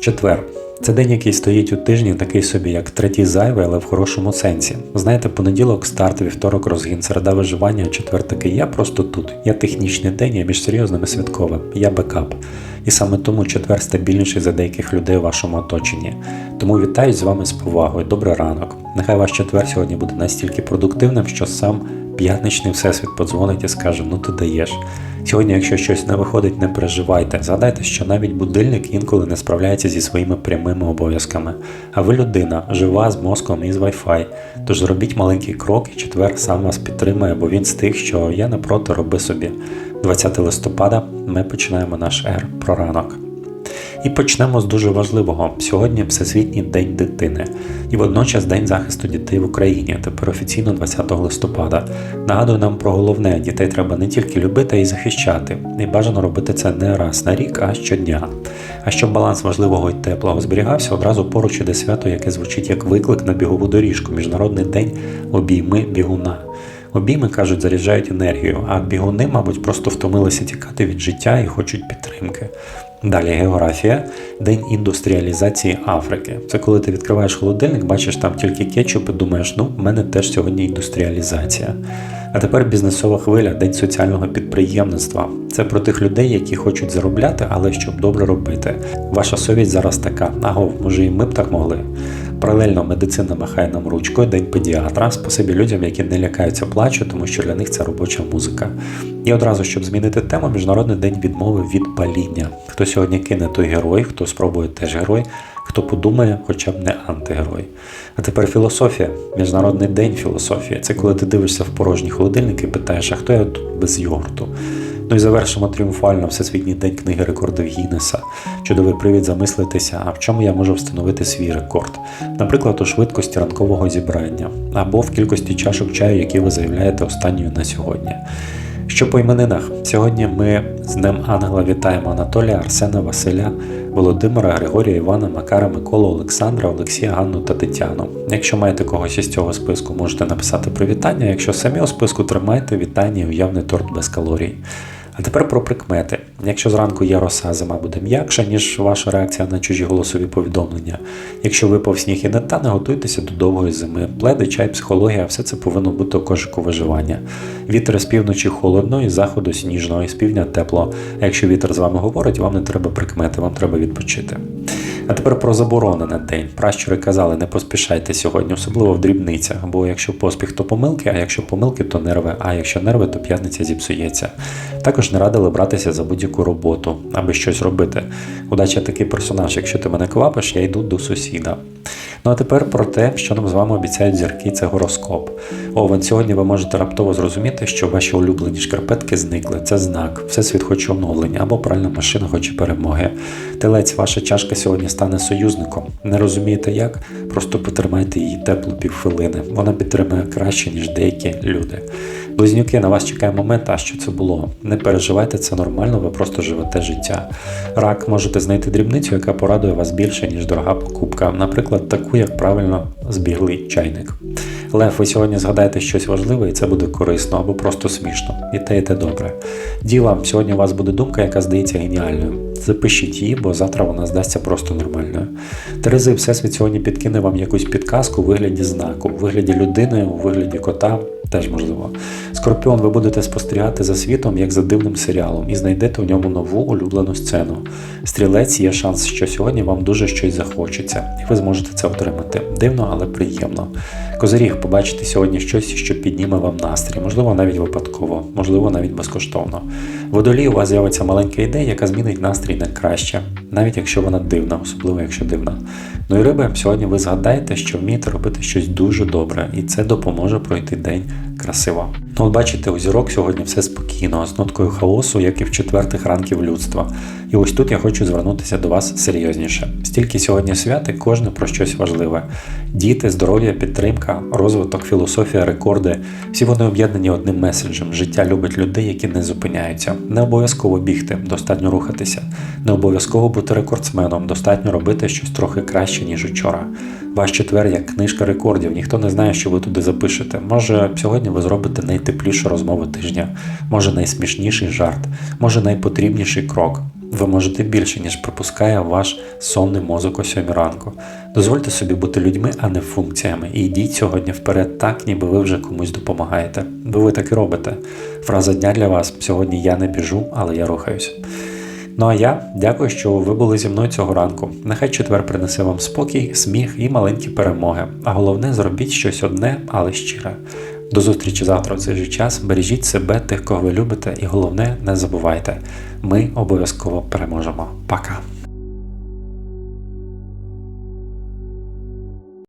Четвер. Це день, який стоїть у тижні, такий собі, як третій зайвий, але в хорошому сенсі. Знаєте, понеділок, старт, вівторок, розгін, середа виживання, четвер такий. Я просто тут. Я технічний день, я між серйозним і святковим. Я бекап. І саме тому четвер стабільніший за деяких людей у вашому оточенні. Тому вітаю з вами з повагою. Добрий ранок. Нехай ваш четвер сьогодні буде настільки продуктивним, що сам п'ятничний всесвіт подзвонить і скаже: ну ти даєш. Сьогодні, якщо щось не виходить, не переживайте. Згадайте, що навіть будильник інколи не справляється зі своїми прямими обов'язками. А ви людина, жива з мозком і з Wi-Fi. Тож зробіть маленький крок, і четвер сам вас підтримає, бо він з тих, що я не проти роби собі. 20 листопада ми починаємо наш ер про ранок. І почнемо з дуже важливого. Сьогодні Всесвітній день дитини, і водночас День захисту дітей в Україні, тепер офіційно 20 листопада. Нагадую нам про головне: дітей треба не тільки любити, а й захищати. І бажано робити це не раз на рік, а щодня. А щоб баланс важливого і теплого зберігався, одразу поруч іде свято, яке звучить як виклик на бігову доріжку, Міжнародний день обійми бігуна. Обійми кажуть, заряджають енергію, а бігуни, мабуть, просто втомилися тікати від життя і хочуть підтримки. Далі географія, день індустріалізації Африки. Це коли ти відкриваєш холодильник, бачиш там тільки кетчуп і думаєш, ну, в мене теж сьогодні індустріалізація. А тепер бізнесова хвиля, день соціального підприємництва. Це про тих людей, які хочуть заробляти, але щоб добре робити. Ваша совість зараз така. Агов, може і ми б так могли. Паралельно медицина махає нам ручкою, день педіатра, спасибі людям, які не лякаються плачу, тому що для них це робоча музика. І одразу, щоб змінити тему, Міжнародний день відмови від паління. Хто сьогодні кине той герой, хто спробує теж герой, хто подумає, хоча б не антигерой. А тепер філософія, Міжнародний день філософії. Це коли ти дивишся в порожній холодильник і питаєш, а хто я тут без йогурту? Ну і завершимо тріумфально Всесвітній день книги рекордів Гіннеса. Чудовий привід замислитися, а в чому я можу встановити свій рекорд, наприклад, у швидкості ранкового зібрання або в кількості чашок чаю, які ви заявляєте останньою на сьогодні. Що по іменинах? Сьогодні ми з Днем Ангела вітаємо Анатолія, Арсена, Василя, Володимира, Григорія, Івана, Макара, Миколу, Олександра, Олексія, Ганну та Тетяну. Якщо маєте когось із цього списку, можете написати привітання. Якщо самі у списку тримайте вітання і уявний торт без калорій. А тепер про прикмети. Якщо зранку є роса, зима буде м'якша, ніж ваша реакція на чужі голосові повідомлення. Якщо випав сніг і не тане, готуйтеся до довгої зими. Пледи, чай, психологія, все це повинно бути у кошику виживання. Вітер з півночі холодно, і заходу сніжно, і з півдня тепло. А якщо вітер з вами говорить, вам не треба прикмети, вам треба відпочити. А тепер про заборонений день. Пращури казали, не поспішайте сьогодні, особливо в дрібницях, бо якщо поспіх, то помилки, а якщо помилки, то нерви, а якщо нерви, то п'ятниця зіпсується. Також не радили братися за будь-яку роботу, аби щось робити. Удача такий персонаж, якщо ти мене квапиш, я йду до сусіда. Ну а тепер про те, що нам з вами обіцяють зірки, це гороскоп. Овен, сьогодні ви можете раптово зрозуміти, що ваші улюблені шкарпетки зникли. Це знак, всесвіт хоче оновлення або пральна машина хоче перемоги. Телець, ваша чашка сьогодні стане союзником. Не розумієте як? Просто потримайте її теплу півхвилини. Вона підтримує краще, ніж деякі люди. Близнюки, на вас чекає момент, а що це було. Не переживайте, це нормально, ви просто живете життя. Рак можете знайти дрібницю, яка порадує вас більше, ніж дорога покупка. Наприклад, таку, як правильно збіглий чайник. Лев, ви сьогодні згадаєте щось важливе, і це буде корисно або просто смішно. І те, і те добре. Діла, сьогодні у вас буде думка, яка здається геніальною. Запишіть її, бо завтра вона здасться просто нормальною. Терези, Всесвіт сьогодні підкине вам якусь підказку у вигляді знаку, у вигляді людини, у вигляді кота. Теж можливо. Скорпіон, ви будете спостерігати за світом як за дивним серіалом і знайдете у ньому нову улюблену сцену. Стрілець є шанс, що сьогодні вам дуже щось захочеться, і ви зможете це отримати. Дивно, але приємно. Козиріг, побачите сьогодні щось, що підніме вам настрій, можливо, навіть випадково, можливо, навіть безкоштовно. Водолій у вас з'явиться маленька ідея, яка змінить настрій на краще, навіть якщо вона дивна, особливо якщо дивна. Ну і риби, сьогодні ви згадаєте, що вмієте робити щось дуже добре, і це допоможе пройти день красиво. Ну, от бачите, у зірок сьогодні все спокійно, з ноткою хаосу, як і в четвертих ранків людства. І ось тут я хочу звернутися до вас серйозніше. Стільки сьогодні свят кожне про щось важливе: діти, здоров'я, підтримка, розвиток, філософія, рекорди. Всі вони об'єднані одним меседжем. Життя любить людей, які не зупиняються. Не обов'язково бігти, достатньо рухатися. Не обов'язково бути рекордсменом, достатньо робити щось трохи краще, ніж учора. Ваш четвер як книжка рекордів, ніхто не знає, що ви туди запишете. Може, сьогодні ви зробите найтеплішу розмову тижня, може найсмішніший жарт, може найпотрібніший крок. ви можете більше, ніж пропускає ваш сонний мозок о 7 ранку. Дозвольте собі бути людьми, а не функціями. І йдіть сьогодні вперед так, ніби ви вже комусь допомагаєте. Бо ви так і робите. Фраза дня для вас сьогодні я не біжу, але я рухаюся. Ну а я дякую, що ви були зі мною цього ранку. Нехай четвер принесе вам спокій, сміх і маленькі перемоги. А головне, зробіть щось одне, але щире. До зустрічі завтра в цей же час. Бережіть себе, тих, кого ви любите, і головне, не забувайте, ми обов'язково переможемо. Пока!